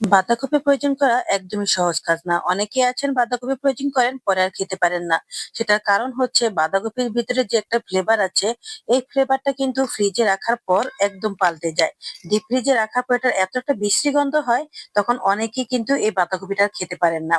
বাঁধাকপি প্রয়োজন করা একদমই সহজ কাজ না। অনেকেই আছেন বাঁধাকপি প্রয়োজন করেন, পরে আর খেতে পারেন না। সেটার কারণ হচ্ছে বাঁধাকপির ভিতরে যে একটা ফ্লেভার আছে, এই ফ্লেভারটা কিন্তু ফ্রিজে রাখার পর একদম পাল্টে যায়। ডিপ ফ্রিজে রাখার পর এটার এত একটা বিশ্রী গন্ধ হয়, তখন অনেকেই কিন্তু এই বাঁধাকপিটা খেতে পারেন না।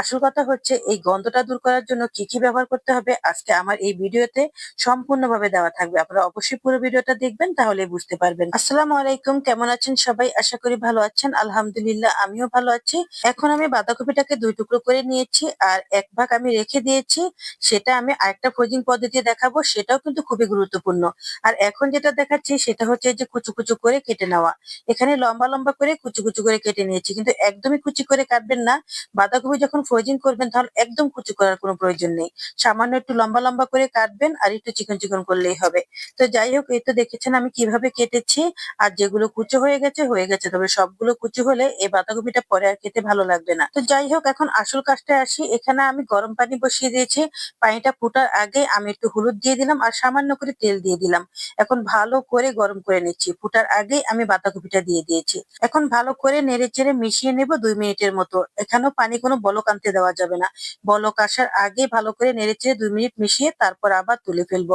আসল কথা হচ্ছে, এই গন্ধটা দূর করার জন্য কি কি ব্যবহার করতে হবে, আজকে আমার এই ভিডিওতে সম্পূর্ণভাবে দেওয়া থাকবে। আপনারা অবশ্যই পুরো ভিডিওটা দেখবেন, তাহলে বুঝতে পারবেন। আসসালামু আলাইকুম, কেমন আছেন সবাই? আশা করি ভালো আছেন। আলহামদুলিল্লাহ। আমিও ভালো আছি। এখন আমি বাঁধাকপিটাকে দুই টুকরো করে নিয়েছি আর এক ভাগ আমি রেখে দিয়েছি। সেটা আমি আরেকটা ফ্রোজিং পদ্ধতি দেখাবো, সেটাও কিন্তু খুবই গুরুত্বপূর্ণ। আর এখন যেটা দেখাচ্ছি, সেটা হচ্ছে যে কুচু কুচু করে কেটে নেওয়া। এখানে লম্বা লম্বা করে কুচু কুচু করে কেটে নিয়েছি, কিন্তু একদমই কুচি করে কাটবেন না। বাঁধাকপি যখন ফ্রোজিং করবেন, তাহলে একদম কুচু করার কোনো প্রয়োজন নেই। সামান্য একটু লম্বা লম্বা করে কাটবেন আর একটু চিকন চিকন করলেই হবে। তো যাই হোক, এই তো দেখেছেন আমি কীভাবে কেটেছি। আর যেগুলো কুচো হয়ে গেছে হয়ে গেছে। তবে সবগুলো কুচি হলে বাঁধাকপিটা পরে আর খেতে ভালো লাগবে না। তো যাই হোক, এখন আসল কাজটা আসি। এখানে আমি গরম পানি বসিয়ে দিয়েছি। পানিটা ফুটার আগে আমি একটু হলুদ দিয়ে দিলাম আর সামান্য করে তেল দিয়ে দিলাম। এখন ভালো করে গরম করে নিচ্ছি। ফুটার আগেই আমি বাঁধাকপিটা দিয়ে দিয়েছি। এখন ভালো করে নেড়ে চেড়ে মিশিয়ে নেব দুই মিনিটের মতো। এখানেও পানি কোনো বলক আনতে দেওয়া যাবে না। বলক আসার আগে ভালো করে নেড়ে চেড়ে দুই মিনিট মিশিয়ে তারপর আবার তুলে ফেলব।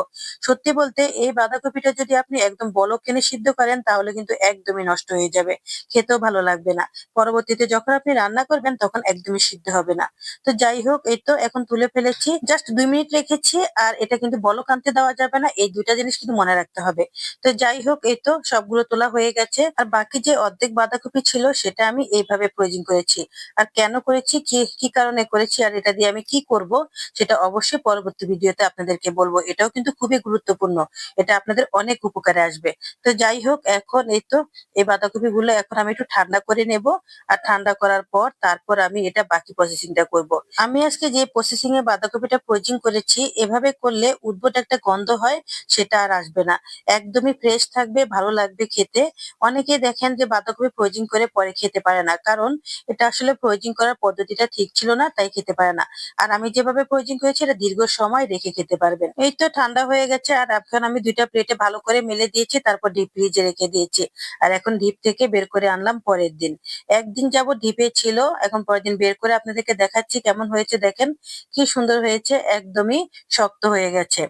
সত্যি বলতে এই বাঁধাকপিটা যদি আপনি একদম বলক এনে সিদ্ধ করেন, তাহলে কিন্তু একদমই নষ্ট হয়ে যাবে। খেতেও ভালো লাগবে না। পরবর্তীতে যখন আপনি রান্না করবেন, তখন একদমই সিদ্ধ হবে না। তো যাই হোক, এই তো এখন তুলে ফেলেছি। জাস্ট দুই মিনিট রেখেছি, আর এটা কিন্তু বলক আনতে দেওয়া যাবে না। এই দুইটা জিনিস কিন্তু মনে রাখতে হবে। তো যাই হোক, এই তো সবগুলো তোলা হয়ে গেছে। আর বাকি যে অর্ধেক বাঁধাকপি ছিল, সেটা আমি এইভাবে প্রয়োজন করেছি। আর কেন করেছি, কি কি কারণে করেছি, আর এটা দিয়ে আমি কি করব, সেটা অবশ্যই পরবর্তী ভিডিওতে আপনাদেরকে বলব। এটাও কিন্তু খুবই গুরুত্বপূর্ণ। এটা আপনাদের অনেক উপকারে আসবে। তো যাই হোক, এখন এই তো এই বাঁধাকপি গুলো এখন আমি একটু ঠান্ডা করে নেব। আর ঠান্ডা করার পর তারপর আমি এটা বাকি প্রসেসিংটা করব। আমি আজকে যে প্রসেসিং এ বাঁধাকপিটা প্রয়োজন করেছি, এভাবে করলে উদ্ভট একটা গন্ধ হয়, সেটা আর আসবে না। একদমই ফ্রেশ থাকবে, ভালো লাগবে খেতে। অনেকে দেখেন যে বাঁধাকপি প্রয়োজন করে পরে খেতে পারে না, কারণ এটা আসলে প্রয়োজন করার পদ্ধতিটা ঠিক ছিল না, তাই খেতে পারে না। আর আমি যেভাবে প্রয়োজন করেছি, এটা দীর্ঘ সময় রেখে খেতে পারবেন। এই তো ঠান্ডা হয়ে গেছে, আর এখন আমি দুইটা প্লেটে ভালো করে মেলে দিয়েছি, তারপর ডিপ ফ্রিজে রেখে দিয়েছি। আর এখন ডিপ থেকে বের করে আনলাম পরের দিন। একদিন যাব ডিপে ছিল, এখন পরের দিন বের করে আপনাদেরকে দেখাচ্ছি কেমন হয়েছে, দেখেন কি সুন্দর হয়েছে, একদমই শক্ত হয়ে গেছে।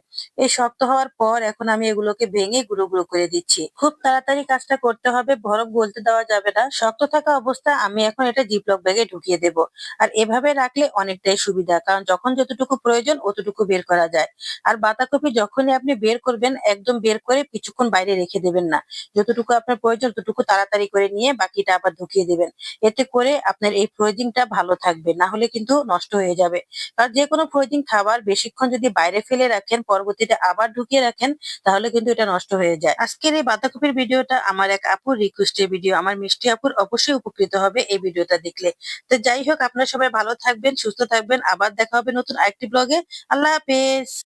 এই শক্ত হওয়ার পর এখন আমি এগুলোকে ভেঙে গুঁড়ো গুঁড়ো করে দিচ্ছি। খুব তাড়াতাড়ি কাজটা করতে হবে বরফ গলতে দেওয়া যাবে না। শক্ত থাকা অবস্থায় আমি এখন এটা জিপলক ব্যাগে ঢুকিয়ে দেব। আর এভাবে রাখলে অনেকটাই সুবিধা, কারণ যখন যতটুকু প্রয়োজন অতটুকু বের করা যায়। আর বাঁধাকপি যখনই আপনি বের করবেন, একদম বের করে কিছুক্ষণ বাইরে রেখে দেবেন না। যতটুকু আপনার প্রয়োজন, ততটুকু তাড়াতাড়ি করে নিয়ে বাকিটা আবার ঢুকিয়ে দেবেন। এতে করে আপনার এই ফ্রোজিংটা ভালো থাকবে, না হলে কিন্তু নষ্ট হয়ে যাবে। আর যে কোনো ফ্রোজিং খাবার বেশিক্ষণ যদি বাইরে ফেলে রাখেন, পরবর্তীতে আবার ঢুকিয়ে রাখেন, তাহলে কিন্তু এটা নষ্ট হয়ে যায়। আজকের এই বাঁধাকপির ভিডিওটা আমার এক আপুর রিকোয়েস্টের ভিডিও আমার মিষ্টি আপুর অবশ্যই উপকৃত হবে এই ভিডিওটা দেখলে। তো যাই হোক, আপনারা সবাই ভালো থাকবেন, সুস্থ থাকবেন। আবার দেখা হবে নতুন আরেকটি ব্লগে আল্লাহ হাফেজ।